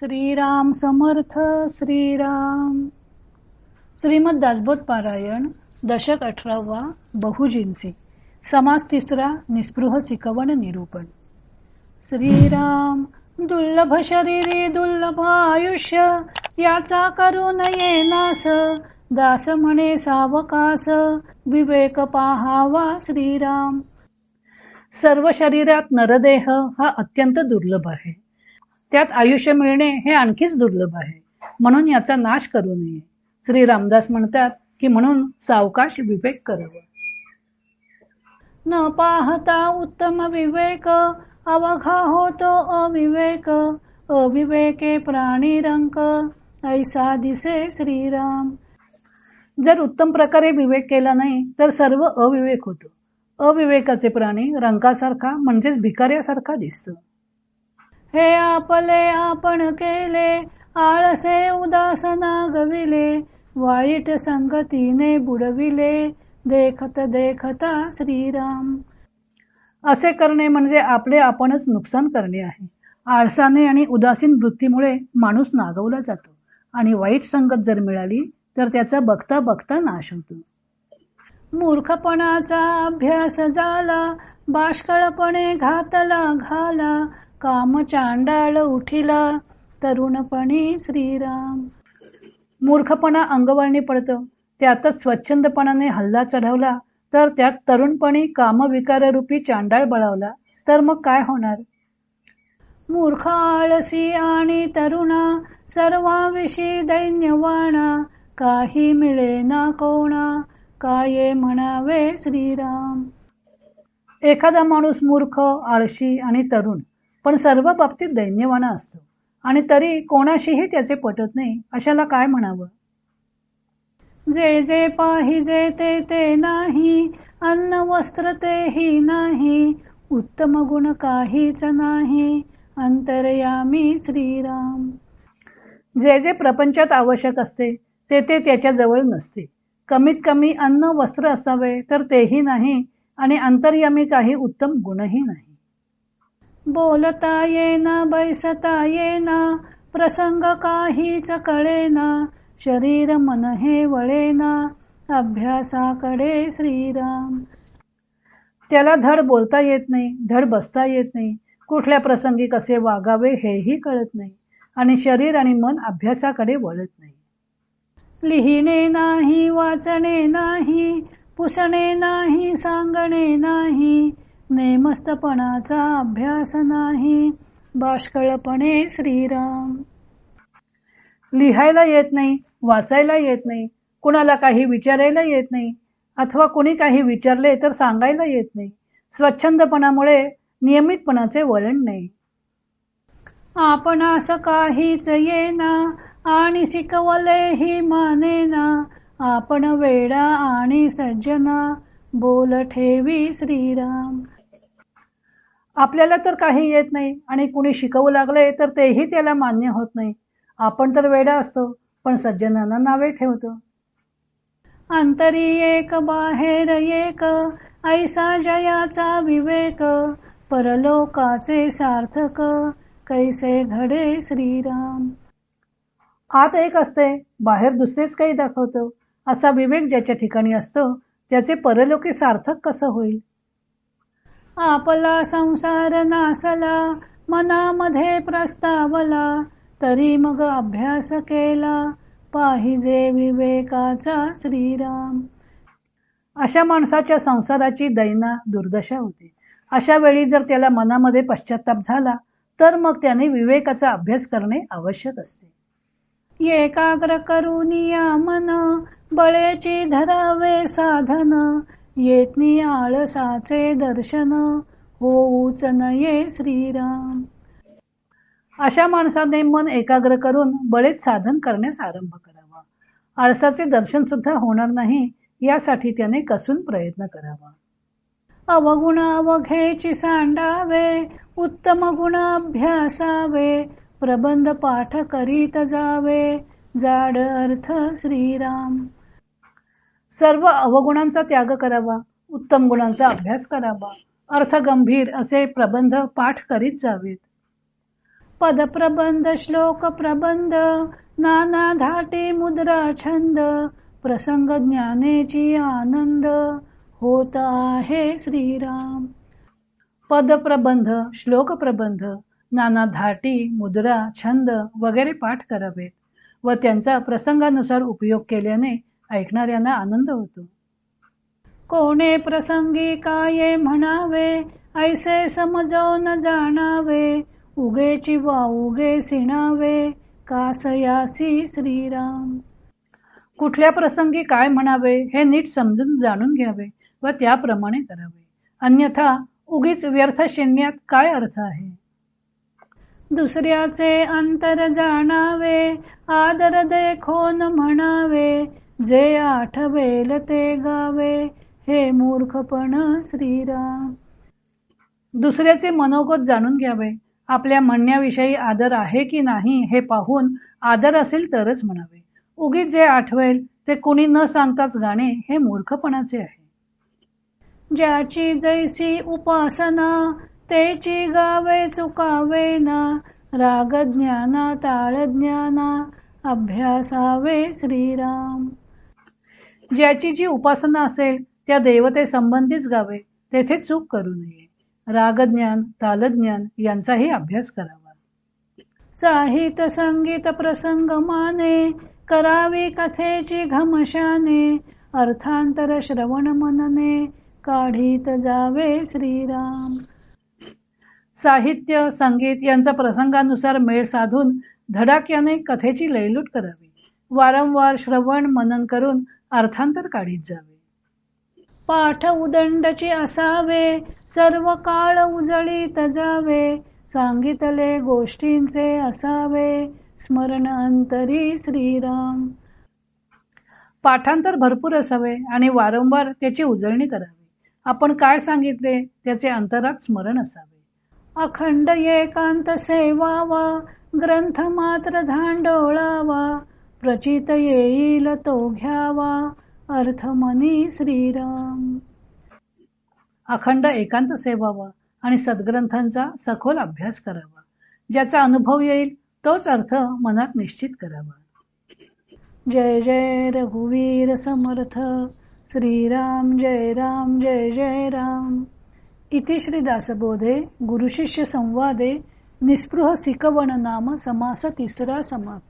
श्रीराम समर्थ श्रीराम. श्रीमद दासबोध पारायण दशक अठरावा बहुजिन्सी समास तिसरा निस्पृह शिकवण निरूपण. श्रीराम दुर्लभ शरीरी दुर्लभ आयुष्य याचा करून येनास दास म्हणे सावकास विवेक पाहावा श्रीराम. सर्व शरीरात नरदेह हा अत्यंत दुर्लभ आहे. त्यात आयुष्य मिळणे हे आणखीच दुर्लभ आहे. म्हणून याचा नाश करू नये. श्री रामदास म्हणतात की म्हणून सावकाश विवेक करावा. न पाहता उत्तम विवेक अवघा होतो अविवेक अविवेके प्राणी रंक ऐसा दिसे श्रीराम. जर उत्तम प्रकारे विवेक केला नाही तर सर्व अविवेक होतो. अविवेकाचे प्राणी रंकासारखा म्हणजेच भिकाऱ्यासारखा दिसतो. हे आपले आपण केले आळसे उदासना गविले वाईट संगतीने बुडविले देखत देखता श्रीराम. असे करणे म्हणजे आपले आपणच नुकसान करणे आहे. आळसाने आणि उदासीन वृत्तीमुळे माणूस नागवला जातो आणि वाईट संगत जर मिळाली तर त्याचा बघता बघता नाश होतो. मूर्खपणाचा अभ्यास झाला बाष्कळपणे घातला घाला काम चांडाळ उठिला तरुणपणी श्रीराम. मूर्खपणा अंगवळणी पडतं. त्यातच स्वच्छंदपणाने हल्ला चढवला तर त्यात तरुणपणी कामविकाररूपी चांडाळ बळावला. तर मग काय होणार? मूर्ख आळसी आणि तरुणा सर्वाविषयी दैन्यवाणा काही मिळे ना कोणा काय म्हणावे श्रीराम. एखादा माणूस मूर्ख आळशी आणि तरुण पण सर्व बाबतीत दैन्यवाना असतो. आणि तरी कोणाशीही त्याचे पटत नाही अशाला काय म्हणावं? जे जे पाहिजे ते ते नाही अन्न वस्त्र तेही नाही उत्तम गुण काहीच नाही अंतरयामी श्रीराम. जे जे प्रपंचात आवश्यक असते ते ते त्याच्याजवळ नसते. कमीत कमी अन्न वस्त्र असावे तर तेही नाही आणि अंतर्यामी काही उत्तम गुणही नाही. बोलता येना बैसता येना प्रसंग काहीच कळेना शरीर मन हे वळेना अभ्यासाकडे श्रीराम. त्याला धड बोलता येत नाही धड बसता येत नाही कुठल्या प्रसंगी कसे वागावे हेही कळत नाही आणि शरीर आणि मन अभ्यासाकडे वळत नाही. लिहिणे नाही वाचणे नाही पुसणे नाही सांगणे नाही नेमस्तपणाचा अभ्यास नाही. बाष्कळपणे श्रीराम. लिहायला येत नाही वाचायला येत नाही कुणाला काही विचारायला येत नाही अथवा कुणी काही विचारले तर सांगायला येत नाही. स्वच्छंदपणामुळे नियमितपणाचे वळण नाही. आपण असं काहीच येना आणि शिकवलेही मानेना. आपण वेडा आणि सज्जना बोल ठेवी श्रीराम. आपल्याला तर काही येत नाही आणि कुणी शिकवू लागले तर तेही त्याला मान्य होत नाही. आपण तर वेडा असतो पण सज्जनांना नावे ठेवतो. अंतरी एक बाहेर एक ऐसा जयाचा विवेक परलोकाचे सार्थक कैसे घडे श्रीराम. आत एक असते बाहेर दुसरेच काही दाखवतो असा विवेक ज्याच्या ठिकाणी असतो त्याचे परलोकी सार्थक कसं होईल? आपला संसार नासला मनामध्ये प्रस्तावला तरी मग अभ्यास केला पाहिजे विवेकाचा श्रीराम. अशा माणसाच्या संसाराची दैना दुर्दशा होते. अशा वेळी जर त्याला मनामध्ये पश्चाताप झाला तर मग त्याने विवेकाचा अभ्यास करणे आवश्यक असते. एकाग्र करून या मन बळेची धरावे साधन. येतनी आळसाचे दर्शन होऊच नये श्रीराम. अशा माणसाने मन एकाग्र करून बळेच साधन करण्यास आरंभ करावा. आळसाचे दर्शन सुद्धा होणार नाही यासाठी त्याने कसून प्रयत्न करावा. अवगुण अवघेची सांडावे उत्तम गुण अभ्यासावे प्रबंध पाठ करीत जावे. जाड अर्थ श्रीराम. सर्व अवगुणांचा त्याग करावा. उत्तम गुणांचा अभ्यास करावा. अर्थ गंभीर असे प्रबंध पाठ करीत जावेत. पदप्रबंध श्लोक प्रबंध नाना धाटी मुद्रा छंद प्रसंग ज्ञानेची आनंद होत आहे श्रीराम. पदप्रबंध श्लोक प्रबंध नाना धाटी मुद्रा छंद वगैरे पाठ करावेत व त्यांचा प्रसंगानुसार उपयोग केल्याने ऐकणाऱ्यांना आनंद होतो. कोणे प्रसंगी काय म्हणावे ऐसे समजवून जाणावे उगेची वा उगे सिणावे कासयासी श्रीराम. कुठल्या प्रसंगी काय म्हणावे हे नीट समजून जाणून घ्यावे व त्याप्रमाणे करावे. अन्यथा उगीच व्यर्थ शिणण्यात काय अर्थ आहे? दुसऱ्याचे अंतर जाणावे आदर देखोन म्हणावे जे आठवेल ते गावे हे मूर्खपण श्रीराम. दुसऱ्याचे मनोगत जाणून घ्यावे आपल्या म्हणण्याविषयी आदर आहे की नाही हे पाहून आदर असेल तरच म्हणावे. उगीच जे आठवेल ते कुणी न सांगताच गाणे हे मूर्खपणाचे आहे. ज्याची जैसी उपासना तेची गावे चुकावे ना राग ज्ञाना ताळ ज्ञाना अभ्यासावे श्रीराम. ज्याची जी उपासना असेल त्या देवते संबंधीच गावे तेथे चूक करू नये. रागज्ञान तालज्ञान यांचाही अभ्यास करावा. साहित संगीत प्रसंग माने करावी कथेची घमशाने अर्थांतर श्रवण मनने काढीत जावे श्रीराम. साहित्य संगीत यांचा प्रसंगानुसार मेळ साधून धडाक्याने कथेची लयलूट करावी. वारंवार श्रवण मनन करून अर्थांतर काढीत जावे. पाठ उदंडची असावे सर्व काळ उजळीत जावे सांगितले गोष्टींचे असावे स्मरण अंतरी श्रीराम. पाठांतर भरपूर असावे आणि वारंवार त्याची उजळणी करावी. आपण काय सांगितले त्याचे अंतरात स्मरण असावे. अखंड एकांत सेवावा ग्रंथ मात्र धांडोळावा प्रचित येईल तो घ्यावा अर्थ मनी श्रीराम. अखंड एकांत सेवावा आणि सद्ग्रंथांचा सखोल अभ्यास करावा. ज्याचा अनुभव येईल तोच अर्थ मनात निश्चित करावा. जय जय रघुवीर समर्थ. श्रीराम जय राम जय जय राम. इति श्रीदासबोधे गुरुशिष्य संवादे निस्पृह सिकवण नाम समास तिसरा समाप्त।